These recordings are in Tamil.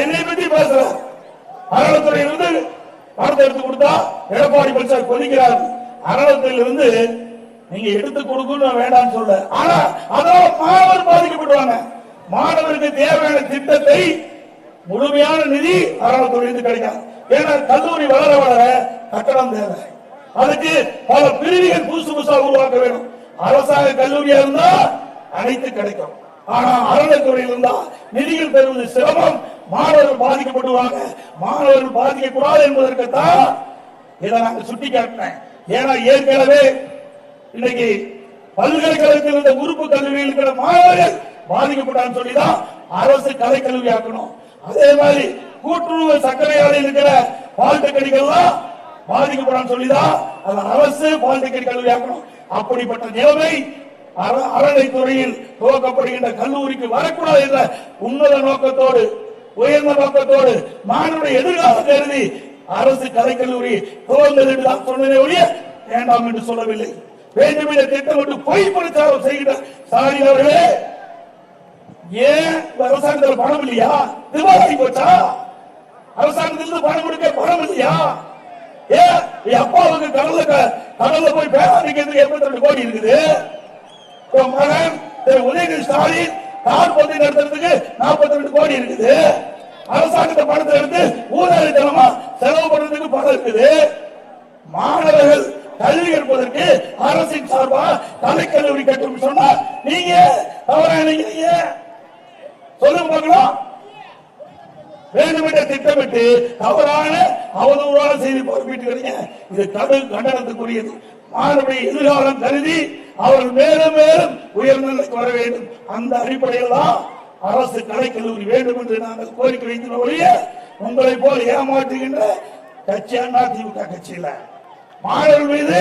என்னை பற்றி பேசுறார் அறநிலைத்துறையில இருந்து பணத்தை எடுத்து கொடுத்தா எடப்பாடி பழனிசாமி கொதிக்கிறார் அறநிலையத்தில் இருந்து நீங்க எடுத்து கொடுக்கணும் வேண்டாம்னு சொல்ல. ஆனா அதனால மாணவர் பாதிக்கப்படுவாங்க மாணவருக்கு தேவையான திட்டத்தை முழுமையான நிதி அறநிலையத்துறையிலிருந்து கிடைக்கும். ஏன்னா கல்லூரி வளர வளர கட்டணம் தேவை. அதுக்கு பல பிரிவுகள் புதுசு புதுசா உருவாக்க வேண்டும் அரசாங்க கல்லூரியா இருந்தா அனைத்து கிடைக்கும். ஆனா அறநிலைத்துறையில் இருந்தா நிதிகள் பெறுவது சிரமம். மாணவர்கள் பாதிக்கப்படுவாங்க மாணவர்கள் பாதிக்க கூடாது என்பதற்குத்தான் இதை நாங்கள் சுட்டி காட்டினேன் ஏன்னா ஏற்கனவே இன்னைக்கு பல்கலைக்கழகத்தில் இருந்த உறுப்பு கல்லூரியில் இருக்கிற மாணவர்கள் பாதிக்கப்பட்டான்னு சொல்லிதான் அரசு கலை கல்வி ஆக்கணும். அதே மாதிரி கூட்டுறவு சர்க்கரை ஆலையில் இருக்கிற பாலிடெக்னிக் எல்லாம் பாதிக்கப்படான்னு சொல்லிதான் அது அரசு பாலிடெக்னிக் கல்வி ஆக்கணும். அப்படிப்பட்ட நிலைமை அற- அறநிலைத்துறையில் துவக்கப்படுகின்ற கல்லூரிக்கு வரக்கூடாது என்ற உன்னத நோக்கத்தோடு உயர்ந்த நோக்கத்தோடு மாணவருடைய எதிர்காலம் கருதி அரசு கலைக்கல்லூரி துவந்தது என்று சொன்னதே ஒழிய வேண்டாம் என்று சொல்லவில்லை. வேண்டும் என்ற திட்டமிட்டு பொய் பிரச்சாரம் செய்கிற ஸ்டாலின் அவர்களே ஏன் அரசாங்கத்தில் பணம் இல்லையா? திவாலாகி போச்சா? அரசாங்கத்திலிருந்து பணம் கொடுக்க பணம் இல்லையா? ஏன் என் அப்பாவுக்கு கடல்ல க- கடல்ல போய் பேராதிக்கிறதுக்கு எண்பத்தி ரெண்டு கோடி இருக்குது? மகன் உதயநிதி ஸ்டாலின் கார் பந்தயம் நடத்துறதுக்கு நாற்பத்தி ரெண்டு கோடி இருக்குது. அரசாங்கத்தை பணத்தை எடுத்து ஊழலித்தனமா செலவு பண்றதுக்கு பணம் இருக்குது. மாணவர்கள் கல்வி கற்பதற்கு அரசின் சார்பா கலைக்கல்லூரி கட்டும் சொன்னா நீங்க தவறா நினைக்கிறீங்க? சொல்லுங்க பார்க்கலாம். வேண்டுமென்ற திட்டமிட்டு தவறான அவதூறான செய்தி பரப்பிட்டு இது கடும் கண்டனத்துக்குரியது. மாணவருடைய எதிர்காலம் கருதி அவர்கள் மேலும் மேலும் உயர்நிலைக்கு வர வேண்டும். அந்த அடிப்படையில் தான் அரசு கலைக்கல்லூரி வேண்டும் என்று நாங்கள் கோரிக்கை வைக்கிற ஒழிய உங்களை போல் ஏமாற்றுகின்ற கட்சி அதிமுக கட்சி இல்ல மாணவர்கள் மீது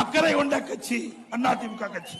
அக்கறை கொண்ட கட்சி அதிமுக கட்சி.